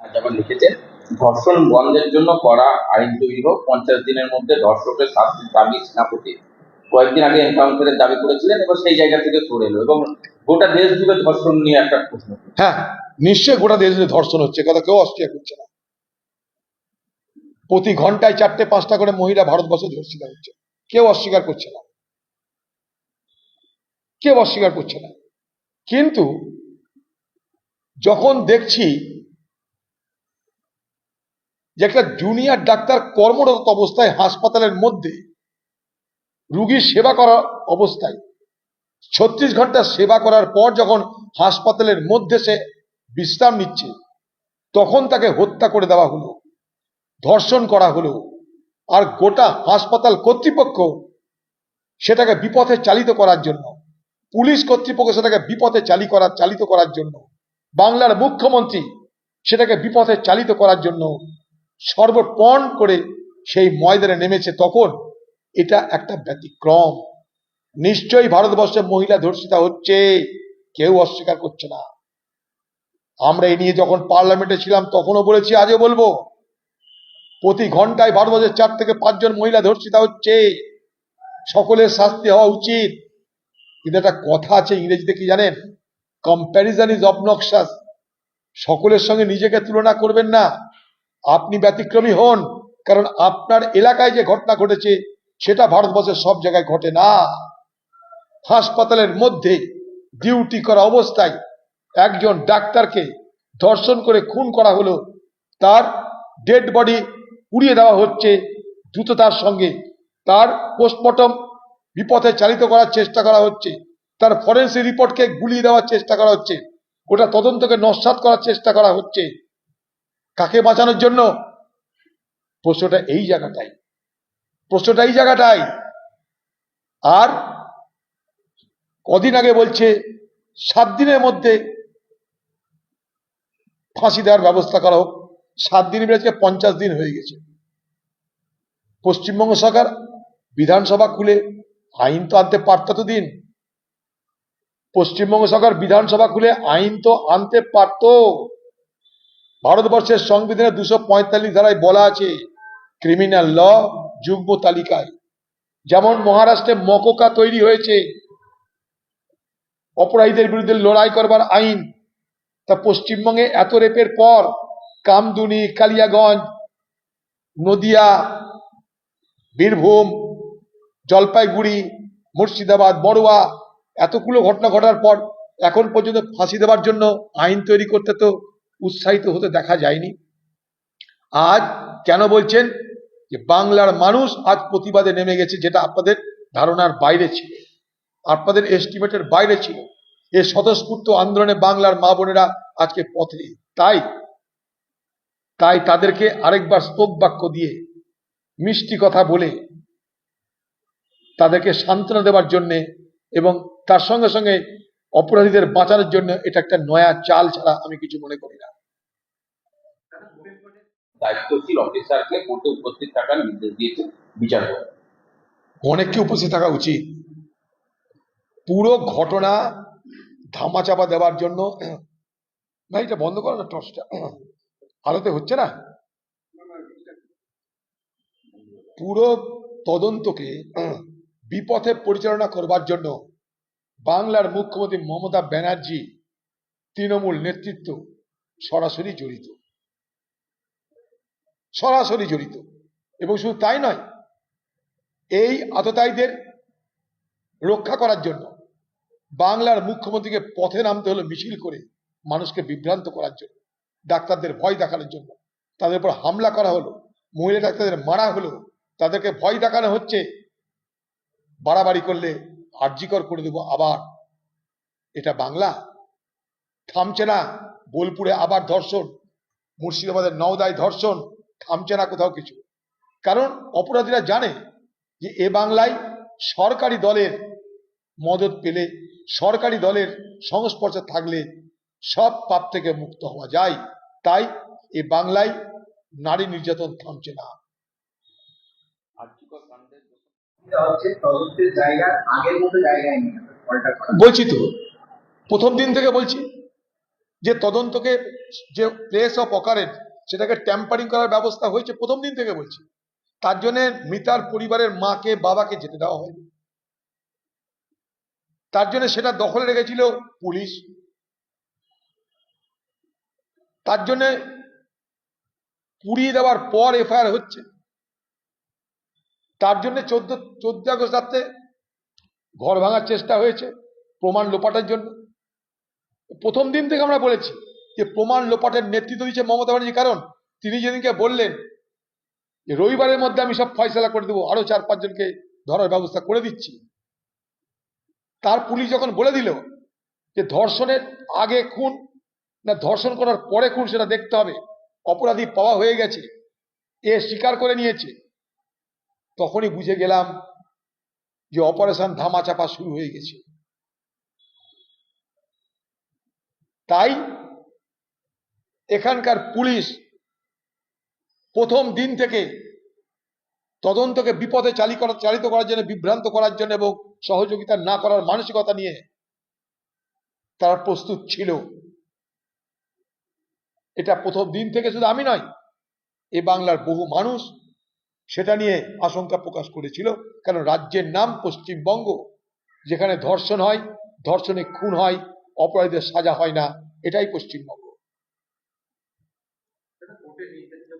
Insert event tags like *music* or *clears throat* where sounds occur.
যেমন লিখেছেন ধর্ষণ বন্ধের জন্য করা আইন তৈরি হোক, পঞ্চাশ দিনের মধ্যে ধর্ষকের শাস্তির দাবি সেনাপতি। কয়েকদিন আগে এনকাউন্টারের দাবি করেছিলেন এবং সেই জায়গা থেকে সরে এলো। এবং গোটা দেশ জুড়ে ধর্ষণ নিয়ে একটা প্রশ্ন হ্যাঁ নিশ্চয়ই গোটা দেশে ধর্ষণ হচ্ছে কথা কেউ অস্বীকার করছে না। প্রতি ঘন্টায় চারটে, পাঁচটা করে মহিলা ভারতবর্ষে ধর্ষিত হচ্ছে। কেউ অস্বীকার করছে না। কেউ অস্বীকার করছে না। কিন্তু যখন দেখছি যে একটা জুনিয়র ডাক্তার কর্মরত অবস্থায় হাসপাতালের মধ্যে রুগীর সেবা করার অবস্থায় ছত্রিশ ঘণ্টা সেবা করার পর যখন হাসপাতালের মধ্যে সে বিশ্রাম নিচ্ছে, তখন তাকে হত্যা করে দেওয়া হলো, ধর্ষণ করা হলো। আর গোটা হাসপাতাল কর্তৃপক্ষ সেটাকে বিপথে চালিত করার জন্য, পুলিশ কর্তৃপক্ষ সেটাকে বিপথে চালি করার চালিত করার জন্য, বাংলার মুখ্যমন্ত্রী সেটাকে বিপথে চালিত করার জন্য সর্বপণ করে সেই ময়দানে নেমেছে তখন এটা একটা ব্যতিক্রম। নিশ্চয়ই ভারতবর্ষে মহিলা ধর্ষিতা হচ্ছে, কেউ অস্বীকার করছে না। আমরা এই নিয়ে যখন পার্লামেন্টে ছিলাম তখনও বলেছি, আজও বলব, প্রতি ঘন্টায় ভারতবর্ষের চার থেকে পাঁচজন মহিলা ধর্ষিতা হচ্ছে। সকলের শাস্তি হওয়া উচিত। কিন্তু একটা কথা আছে ইংরেজিতে কি জানেন? কম্প্যারিজন ইজ অবনক্সাস সকলের সঙ্গে নিজেকে তুলনা করবেন না। আপনি ব্যতিক্রমী হন, কারণ আপনার এলাকায় যে ঘটনা ঘটেছে, সেটা ভারতবর্ষের সব জায়গায় ঘটে না। হাসপাতালের মধ্যে ডিউটি করা অবস্থায় একজন ডাক্তারকে ধর্ষণ করে খুন করা হলো, তার ডেড বডি উড়িয়ে দেওয়া হচ্ছে দ্রুততার সঙ্গে। তার পোস্টমর্টম বিপথে চালিত করার চেষ্টা করা হচ্ছে, তার ফরেন্সিক রিপোর্টকে গুলিয়ে দেওয়ার চেষ্টা করা হচ্ছে ওটা তদন্তকে নস্বাত করার চেষ্টা করা হচ্ছে। কাকে বাঁচানোর জন্য? প্রশ্নটা এই জায়গাটাই। প্রশ্নটা এই জায়গাটাই। আর কদিন আগে বলছে, সাত দিনের মধ্যে ফাঁসি দেওয়ার ব্যবস্থা করা হোক। সাত দিন বেড়েছে পঞ্চাশ দিন হয়ে গেছে। পশ্চিমবঙ্গ সরকার বিধানসভা খুলে আইন তো আনতে পারত তো দিন পশ্চিমবঙ্গ সরকার বিধানসভা খুলে আইন তো আনতে পারত। ভারতবর্ষের সংবিধানের দুশো পঁয়তাল্লিশ ধারায় বলা আছে ক্রিমিনাল ল যুগ্ম তালিকায়। যেমন মহারাষ্ট্রে মকোকা তৈরি হয়েছে, অপরাধীদের বিরুদ্ধে লড়াই করবার আইন। তা পশ্চিমবঙ্গে এত রেপের পর, কামদুনি, কালিয়াগঞ্জ, নদিয়া, বীরভূম, জলপাইগুড়ি, মুর্শিদাবাদ, বড়ুয়া, এতগুলো ঘটনা ঘটার পর এখন পর্যন্ত ফাঁসি দেওয়ার জন্য আইন তৈরি করতে তো উৎসাহিত হতে দেখা যায়নি। আজ কেন বলছেন যে বাংলার মানুষ আজ প্রতিবাদে নেমে গেছে, যেটা আপনাদের ধারণার বাইরে ছিল, আপনাদের এস্টিমেটের বাইরে ছিল। এ স্বতঃস্ফূর্ত আন্দোলনে বাংলার মা বোনেরা আজকে পথে তাই তাই তাদেরকে আরেকবার স্তব বাক্য দিয়ে মিষ্টি কথা বলে তাদেরকে সান্ত্বনা দেওয়ার জন্যে এবং তার সঙ্গে সঙ্গে অপরাধীদের বাঁচানোর জন্য এটা একটা নয়া চাল ছাড়া আমি কিছু মনে করি না। দায়িত্বশীল অফিসারকে কোর্টে উপস্থিত থাকার নির্দেশ দিয়েছে অনেককে উপস্থিত থাকা উচিত। পুরো ঘটনা ধামাচাপা দেওয়ার জন্য *clears throat* ভাই এটা বন্ধ করো না টর্চটা। আলোতে হচ্ছে না? পুরো তদন্তকে *clears throat* বিপথে পরিচালনা করবার জন্য বাংলার মুখ্যমন্ত্রী মমতা ব্যানার্জি তৃণমূল নেতৃত্ব সরাসরি জড়িত। সরাসরি জড়িত। এবং শুধু তাই নয়, এই আততায়ীদের রক্ষা করার জন্য বাংলার মুখ্যমন্ত্রীকে পথে নামতে হলো মিছিল করে মানুষকে বিভ্রান্ত করার জন্য, ডাক্তারদের ভয় দেখানোর জন্য, তাদের উপর হামলা করা হলো, মহিলা ডাক্তারদের মারা হলো, তাদেরকে ভয় দেখানো হচ্ছে, বাড়াবাড়ি করলে আর্যিকর করে দেবো আবার। এটা বাংলা? থামছে না। বোলপুরে আবার ধর্ষণ। মুর্শিদাবাদের নওদায় ধর্ষণ। থামছে না কোথাও কিছু। কারণ অপরাধীরা জানে যে এ বাংলায় সরকারি দলের মদত পেলে, সরকারি দলের সংস্পর্শে থাকলে সব পাপ থেকে মুক্ত হওয়া যায়। তাই এ বাংলায় নারী নির্যাতন থামছে না আর্যিকর কাণ্ডের এটা হচ্ছে তদন্তের জায়গা আগের মতো জায়গায় নেই পাল্টা করা বলছি তো, প্রথম দিন থেকে বলছি যে তদন্তকে যে প্লেস অফ অকারেন্স সেটাকে ট্যাম্পারিং করার ব্যবস্থা হয়েছে প্রথম দিন থেকে বলছি। তার জন্য মিতার পরিবারের মাকে, বাবাকে যেতে দেওয়া হয়নি তার জন্য সেটা দখলে রেখেছিল পুলিশ। তার জন্য পুড়িয়ে দেওয়ার পর এফআইআর হচ্ছে। তার জন্য চোদ্দ চোদ্দ আগস্ট রাত্রে ঘর ভাঙার চেষ্টা হয়েছে প্রমাণ লোপাটের জন্য। প্রথম দিন থেকে আমরা বলেছি যে প্রমাণ লোপাটের নেতৃত্ব দিচ্ছে মমতা ব্যানার্জি। কারণ তিনি যেদিনকে বললেন যে রবিবারের মধ্যে আমি সব ফয়সলা করে দেবো, আরও চার পাঁচজনকে ধরার ব্যবস্থা করে দিচ্ছি। তার পুলিশ যখন বলে দিল যে ধর্ষণের আগে খুন না ধর্ষণ করার পরে খুন, সেটা দেখতে হবে। অপরাধী পাওয়া হয়ে গেছে। এ স্বীকার করে নিয়েছে। তখনই বুঝে গেলাম যে অপারেশন ধামাচাপা শুরু হয়ে গেছে। তাই এখানকার পুলিশ প্রথম দিন থেকে তদন্তকে বিপদে চালি করা, চালিত করার জন্য, বিভ্রান্ত করার জন্য এবং সহযোগিতা না করার মানসিকতা নিয়ে তারা প্রস্তুত ছিল। এটা প্রথম দিন থেকে শুধু আমি নয়, এ বাংলার বহু মানুষ সেটা নিয়ে আশঙ্কা প্রকাশ করেছিল কারণ রাজ্যের নাম পশ্চিমবঙ্গ, যেখানে ধর্ষণ হয়, ধর্ষণে খুন হয় অপরাধীদের সাজা হয় না, এটাই পশ্চিমবঙ্গ।